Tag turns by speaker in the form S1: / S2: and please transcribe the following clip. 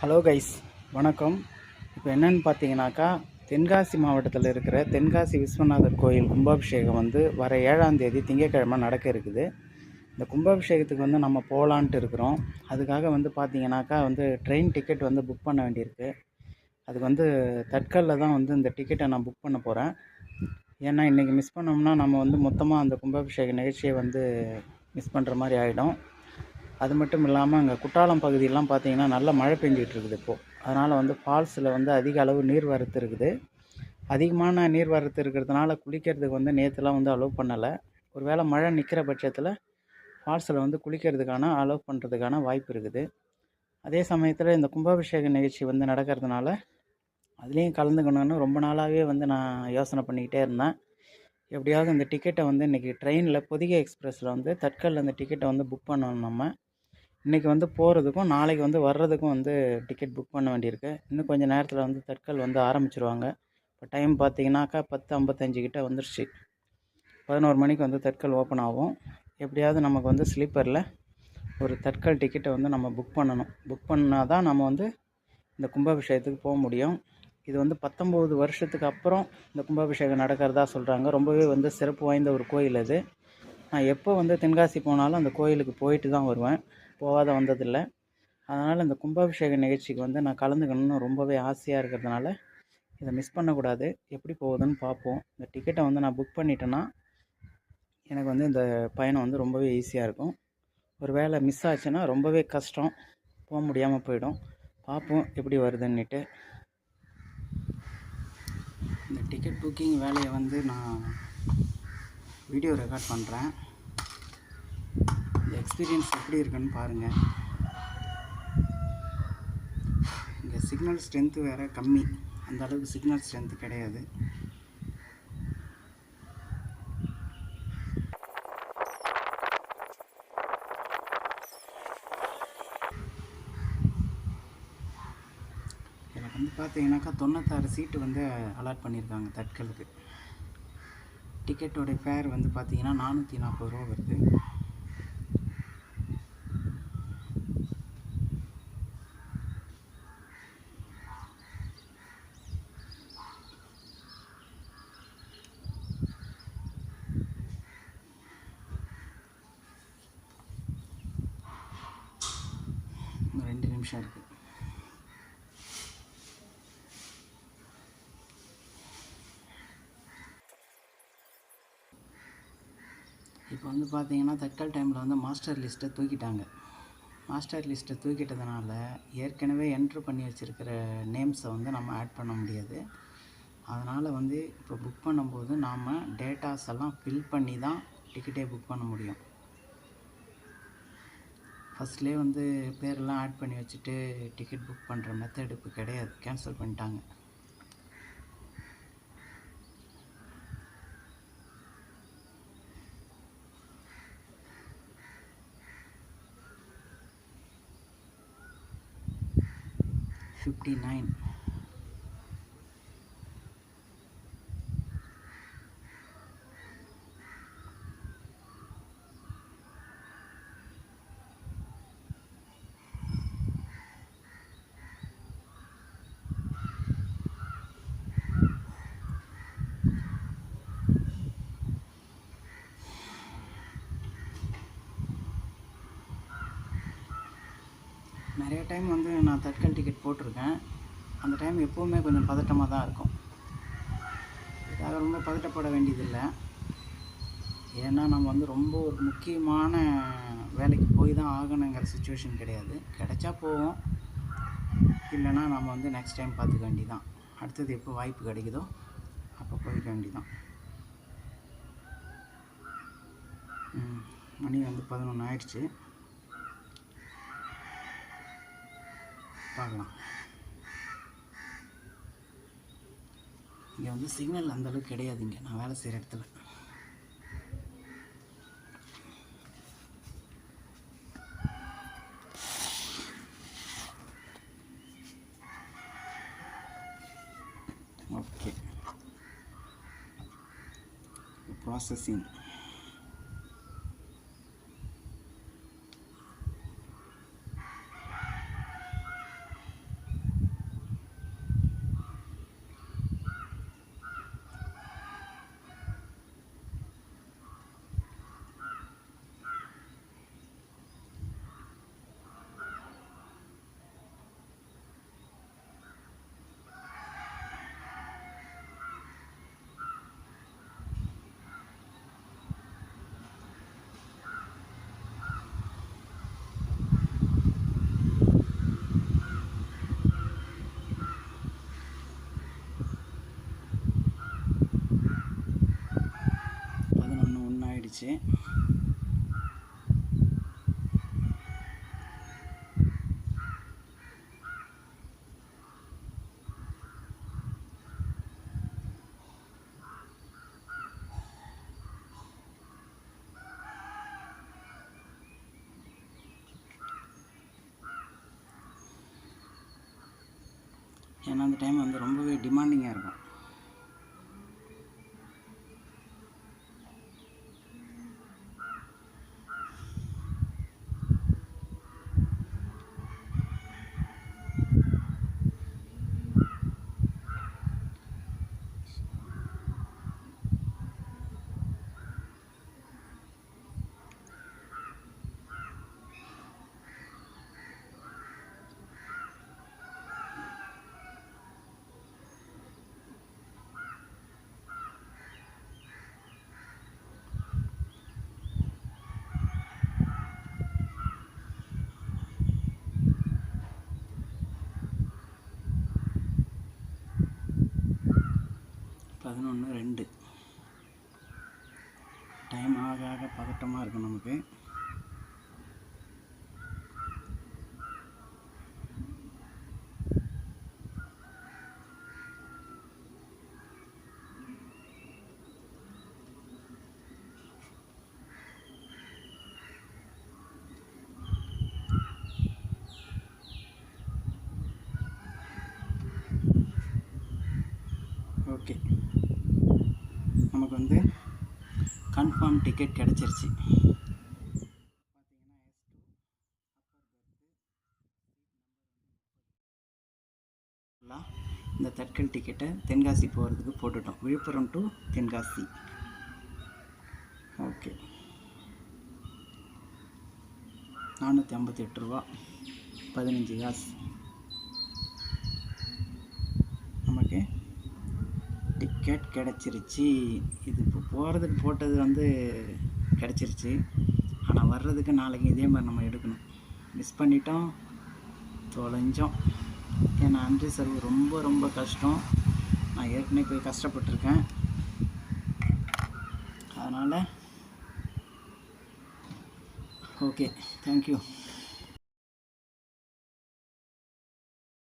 S1: Hello guys வணக்கம். இப்போ என்னென்னு பார்த்தீங்கன்னாக்கா தென்காசி மாவட்டத்தில் இருக்கிற தென்காசி விஸ்வநாதர் கோயில் கும்பாபிஷேகம் வந்து வர ஏழாம் தேதி திங்கட்கிழமை நடக்க இருக்குது. இந்த கும்பாபிஷேகத்துக்கு வந்து நம்ம போகலான்ட்டு இருக்கிறோம். அதுக்காக வந்து பார்த்தீங்கன்னாக்கா வந்து ட்ரெயின் டிக்கெட் வந்து புக் பண்ண வேண்டியிருக்கு. அதுக்கு வந்து தட்கலில் தான் வந்து இந்த டிக்கெட்டை நான் புக் பண்ண போகிறேன் ஏன்னா இன்றைக்கி மிஸ் பண்ணோம்னா நம்ம வந்து மொத்தமாக அந்த கும்பாபிஷேக நிகழ்ச்சியை வந்து மிஸ் பண்ணுற மாதிரி ஆகிடும் அது மட்டும் இல்லாமல் அங்கே குற்றாலம் பகுதியெல்லாம் பார்த்திங்கன்னா நல்ல மழை பெஞ்சிட்டு இருக்குது இப்போது அதனால் வந்து ஃபால்ஸில் வந்து அதிக அளவு நீர் வரத்து இருக்குது. அதிகமான நீர் வரத்து இருக்கிறதுனால குளிக்கிறதுக்கு வந்து நேற்றுலாம் வந்து அலோவ் பண்ணலை. ஒருவேளை மழை நிற்கிற பட்சத்தில் ஃபால்ஸில் வந்து குளிக்கிறதுக்கான அலோவ் பண்ணுறதுக்கான வாய்ப்பு இருக்குது. அதே சமயத்தில் இந்த கும்பாபிஷேக நிகழ்ச்சி வந்து நடக்கிறதுனால அதுலேயும் கலந்துக்கணும்னு ரொம்ப நாளாகவே வந்து நான் யோசனை பண்ணிக்கிட்டே இருந்தேன். எப்படியாவது இந்த டிக்கெட்டை வந்து இன்றைக்கி ட்ரெயினில் பொதிகை எக்ஸ்பிரஸில் வந்து தட்கலில் அந்த டிக்கெட்டை வந்து புக் பண்ணணும் நம்ம. இன்றைக்கி வந்து போகிறதுக்கும் நாளைக்கு வந்து வர்றதுக்கும் வந்து டிக்கெட் புக் பண்ண வேண்டியிருக்கு. இன்னும் கொஞ்சம் நேரத்தில் வந்து தட்கல் வந்து ஆரம்பிச்சிருவாங்க. இப்போ டைம் பார்த்தீங்கன்னாக்கா பத்து ஐம்பத்தஞ்சு கிட்ட வந்துருச்சு. பதினோரு மணிக்கு வந்து தட்கல் ஓப்பன் ஆகும். எப்படியாவது நமக்கு வந்து ஸ்லீப்பரில் ஒரு தட்கல் டிக்கெட்டை வந்து நம்ம புக் பண்ணணும். புக் பண்ணால் தான் நம்ம வந்து இந்த கும்பாபிஷேகத்துக்கு போக முடியும். இது வந்து பத்தொம்போது வருஷத்துக்கு அப்புறம் இந்த கும்பாபிஷேகம் நடக்கிறதா சொல்கிறாங்க ரொம்பவே வந்து சிறப்பு வாய்ந்த ஒரு கோயில் அது. நான் எப்போ வந்து தென்காசி போனாலும் அந்த கோயிலுக்கு போயிட்டு தான் வருவேன். போகாத வந்ததில்லை. அதனால் இந்த கும்பாபிஷேக நிகழ்ச்சிக்கு வந்து நான் கலந்துக்கணும்னு ரொம்பவே ஆசையாக இருக்கிறதுனால இதை மிஸ் பண்ணக்கூடாது. எப்படி போகுதுன்னு பார்ப்போம். இந்த டிக்கெட்டை வந்து நான் புக் பண்ணிட்டேன்னா எனக்கு வந்து இந்த பயணம் வந்து ரொம்பவே ஈஸியாக இருக்கும். ஒரு வேளை மிஸ் ஆச்சுன்னா ரொம்பவே கஷ்டம். போக முடியாமல் போயிடும். பார்ப்போம் எப்படி வருதுன்னுட்டு. இந்த டிக்கெட் புக்கிங் வேலையை வந்து நான் வீடியோ ரெக்கார்ட் பண்ணுறேன் எக்ஸ்பீரியன்ஸ் எப்படி இருக்குன்னு பாருங்கள் இங்கே சிக்னல் ஸ்ட்ரென்த்து வேறு கம்மி. அந்த அளவுக்கு சிக்னல் ஸ்ட்ரென்த்து கிடையாது. எனக்கு வந்து பார்த்தீங்கன்னாக்கா தொண்ணூத்தாறு சீட்டு வந்து அலாட் பண்ணியிருக்காங்க தட்கலுக்கு. டிக்கெட்டோட ஃபேர் வந்து பார்த்தீங்கன்னா நானூற்றி நாற்பது ரூபா வருது இன்னும் ரெண்டு நிமிஷம் இருக்குது இப்போ வந்து பார்த்தீங்கன்னா தட்கல் டைமில் வந்து மாஸ்டர் லிஸ்ட்டை தூக்கிட்டாங்க. மாஸ்டர் லிஸ்ட்டை தூக்கிட்டதுனால ஏற்கனவே என்ட்ரு பண்ணி வச்சுருக்கிற நேம்ஸை வந்து நம்ம ஆட் பண்ண முடியாது. அதனால் வந்து இப்போ புக் பண்ணும்போது நாம் டேட்டாஸ் எல்லாம் ஃபில் பண்ணி தான் டிக்கெட்டே புக் பண்ண முடியும். ஃபஸ்ட்லேயே வந்து பேரெல்லாம் ஆட் பண்ணி வச்சுட்டு டிக்கெட் புக் பண்ணுற மெத்தட் இப்போ கிடையாது. கேன்சல் பண்ணிட்டாங்க. ஃபிஃப்டி நைன் டைம் வந்து நான் தட்கல் டிக்கெட் போட்டிருக்கேன். அந்த டைம் எப்போவுமே கொஞ்சம் பதட்டமாக தான் இருக்கும். இதுக்காக ரொம்ப பதட்டப்பட வேண்டியதில்லை. ஏன்னா நம்ம வந்து ரொம்ப ஒரு முக்கியமான வேலைக்கு போய் தான் ஆகணுங்கிற சுச்சுவேஷன் கிடையாது. கிடைச்சா போவோம். இல்லைன்னா நம்ம வந்து நெக்ஸ்ட் டைம் பார்த்துக்க வேண்டிதான் அடுத்தது எப்போ வாய்ப்பு கிடைக்குதோ அப்போ போய்க்க வேண்டிதான் மணி வந்து பதினொன்று ஆயிடுச்சு. பார்க்கலாம். இங்கே வந்து சிக்னல் அந்தளவுக்கு கிடையாது இங்கே. நான் வேலை செய்கிற இடத்துல. ஓகே ப்ராசஸிங் ஏன்னா அந்த டைம் வந்து ரொம்பவே டிமாண்டிங்காக இருக்கும். பதினொன்று ரெண்டு. டைம் ஆக ஆக பதட்டமாக இருக்கும் நமக்கு. ஓகே நமக்கு வந்து கன்ஃபார்ம் டிக்கெட் கிடச்சிருச்சு. இந்த தட்கல் டிக்கெட்டை தென்காசி போகிறதுக்கு போட்டுட்டோம். விழுப்புரம் டு தென்காசி. ஓகே நானூற்றி ஐம்பத்தி எட்டு ரூபா. பதினஞ்சு காசு. நமக்கு டிக்கெட் கிடச்சிருச்சு. இது இப்போ போகிறதுக்கு போட்டது வந்து கிடச்சிருச்சு. ஆனால் வர்றதுக்கு நாளைக்கு இதே மாதிரி நம்ம எடுக்கணும். மிஸ் பண்ணிட்டோம் தொலைஞ்சோம். ஏன்னா அன்ரிசர்வ் ரொம்ப ரொம்ப கஷ்டம். நான் ஏற்கனவே போய் கஷ்டப்பட்டிருக்கேன். அதனால் ஓகே தேங்க்யூ